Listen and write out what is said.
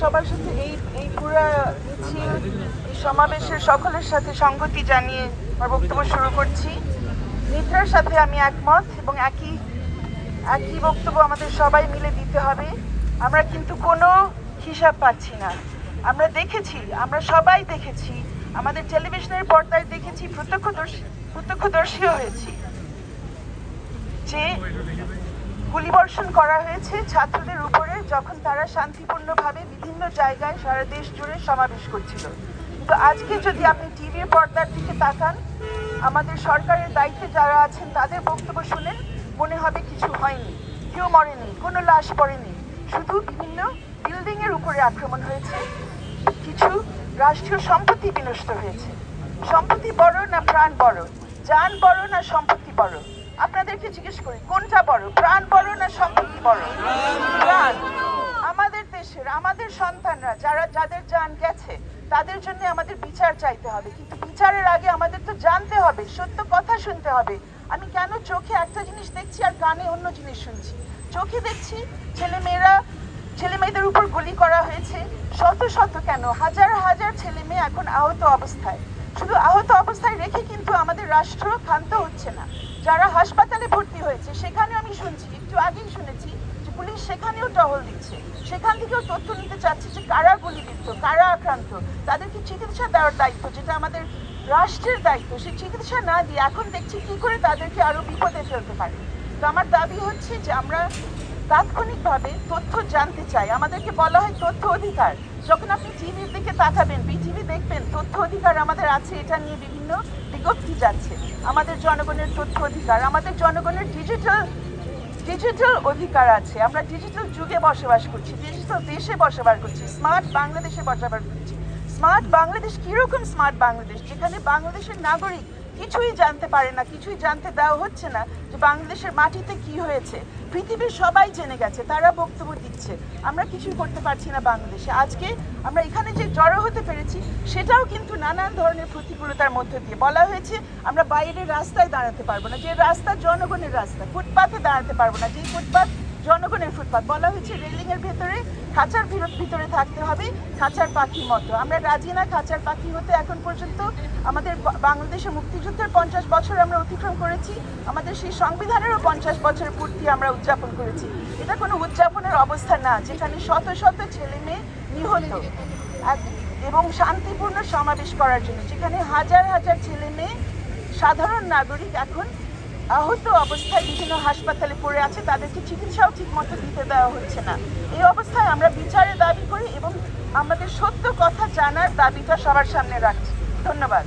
সবার সাথে এই এই পুরো মিছিল সমাবেশের সকলের সাথে সংগতি জানিয়ে আমার বক্তব্য শুরু করছি। নিদ্রার সাথে আমি একমত এবং একই একই বক্তব্য আমাদের সবাই মিলে দিতে হবে। আমরা কিন্তু কোনো হিসাব পাচ্ছি না। আমরা দেখেছি, আমরা সবাই দেখেছি, আমাদের টেলিভিশনের পর্দায় দেখেছি প্রত্যক্ষদর্শী, প্রত্যক্ষদর্শীও হয়েছি যে গুলিবর্ষণ করা হয়েছে ছাত্রদের উপরে যখন তারা শান্তিপূর্ণভাবে বিভিন্ন জায়গায় সারা দেশ জুড়ে সমাবেশ করছিল। কিন্তু আজকে যদি আপনি টিভির পর্দার দিকে তাকান, আমাদের সরকারের দায়িত্বে যারা আছেন তাদের বক্তব্য শুনেন মনে হবে কিছু হয়নি। কেউ মরেনি, কোনো লাশ পড়েনি। শুধু বিভিন্ন বিল্ডিংয়ের উপরে আক্রমণ হয়েছে। কিছু রাষ্ট্রীয় সম্পত্তি বিনষ্ট হয়েছে। সম্পত্তি বড় না প্রাণ বড়? যান বড় না সম্পত্তি বড়? আপনাদেরকে জিজ্ঞেস করি, কোনটা বড়? প্রাণ বড় না সম্পত্তি বড়? প্রাণ। আমাদের দেশের, আমাদের সন্তানরা, যারা, যাদের যান গেছে, তাদের জন্য আমাদের বিচার চাইতে হবে। কিন্তু বিচারের আগে আমাদের তো জানতে হবে, সত্য কথা শুনতে হবে। আমি কেন চোখে একটা জিনিস দেখছি আর কানে অন্য জিনিস শুনছি? চোখে দেখছি ছেলে মেয়েরা ছেলে মেয়েদের উপর গুলি করা হয়েছে, শত শত কেন? হাজার হাজার ছেলে মেয়ে এখন আহত অবস্থায়। শুধু আহত অবস্থায় রেখে কিন্তু আমাদের রাষ্ট্র ক্ষান্ত হচ্ছে না। যারা হাসপাতালে ভর্তি হয়েছে সেখানে আমি শুনছি, একটু আগেই শুনেছি যে পুলিশ সেখানেও টহল দিচ্ছে। সেখান থেকেও তথ্য নিতে চাচ্ছে যে কারা গুলিবিদ্ধ, কারা আক্রান্ত তাদেরকে চিকিৎসা দেওয়ার দায়িত্ব, যেটা আমাদের রাষ্ট্রের দায়িত্ব, সেই চিকিৎসা না দিয়ে এখন দেখছি কি করে তাদেরকে আরও বিপদে ফেলতে পারে। তো আমার দাবি হচ্ছে যে আমরা তাৎক্ষণিকভাবে তথ্য জানতে চাই। আমাদেরকে বলা হয় তথ্য অধিকার। যখন আপনি টিভির দিকে তাকাবেন বিটিভি দেখবেন, তথ্য অধিকার আমাদের আছে, এটা নিয়ে বিভিন্ন বিজ্ঞপ্তি যাচ্ছে। আমাদের জনগণের তথ্য অধিকার, আমাদের জনগণের ডিজিটাল ডিজিটাল অধিকার আছে। আমরা ডিজিটাল যুগে বসবাস করছি ডিজিটাল দেশে বসবাস করছি স্মার্ট বাংলাদেশে বসবাস করছি। স্মার্ট বাংলাদেশ, কীরকম স্মার্ট বাংলাদেশ? যেখানে বাংলাদেশের নাগরিক কিছুই জানতে পারে না, কিছুই জানতে দেওয়া হচ্ছে না যে বাংলাদেশের মাটিতে কি হয়েছে। পৃথিবীর সবাই জেনে গেছে, তারা বক্তব্য দিচ্ছে। আমরা কিছুই করতে পারছি না বাংলাদেশে। আজকে আমরা এখানে যে জড়ো হতে পেরেছি, সেটাও কিন্তু নানান ধরনের প্রতিকূলতার মধ্য দিয়ে। বলা হয়েছে, আমরা বাইরের রাস্তায় দাঁড়াতে পারব না, যে রাস্তা জনগণের রাস্তা ফুটপাথে দাঁড়াতে পারব না যে ফুটপাথ জনগণের ফুটপাথ বলা হয়েছে রেলিং এর ভেতরে খাঁচার ভিতর- থাকতে হবে, খাঁচার পাখির মতো। আমরা রাজি না খাঁচার পাখি হতে এখন পর্যন্ত। আমাদের বাংলাদেশের মুক্তিযুদ্ধের পঞ্চাশ বছর আমরা অতিক্রম করেছি। আমাদের সেই সংবিধানেরও পঞ্চাশ বছরের পূর্তি আমরা উদযাপন করেছি। এটা কোনো উদযাপনের অবস্থা না, যেখানে শত শত ছেলে মেয়ে নিহত এবং শান্তিপূর্ণ সমাবেশ করার জন্য। যেখানে হাজার হাজার ছেলে মেয়ে সাধারণ নাগরিক এখন আহত অবস্থায় বিভিন্ন হাসপাতালে পড়ে আছে, তাদেরকে চিকিৎসাও ঠিক মতো দিতে দেওয়া হচ্ছে না। এই অবস্থায় আমরা বিচারের দাবি করি এবং আমাদের সত্য কথা জানার দাবিটা সবার সামনে রাখছি। ধন্যবাদ।